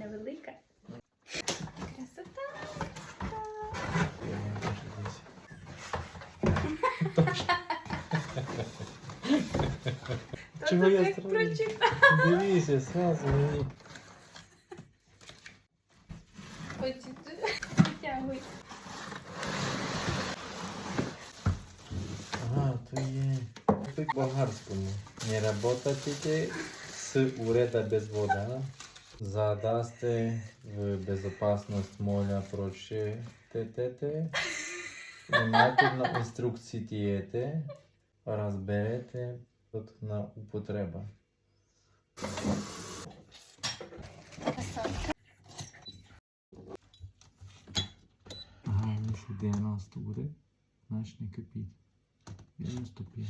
невелика. Красота. Чого Тато я так строю? прочитав. Дивіться, сразу мені. Витягуй. Ага, то є. Тут болгарському. Не работайте з уреда без вода. Задасте в безопасност моля прочетете. Внимательно інструкції тієте. Розберете тут на употреба. Красотка. Ага, якщо 90 буде, значить не кипіть. 95.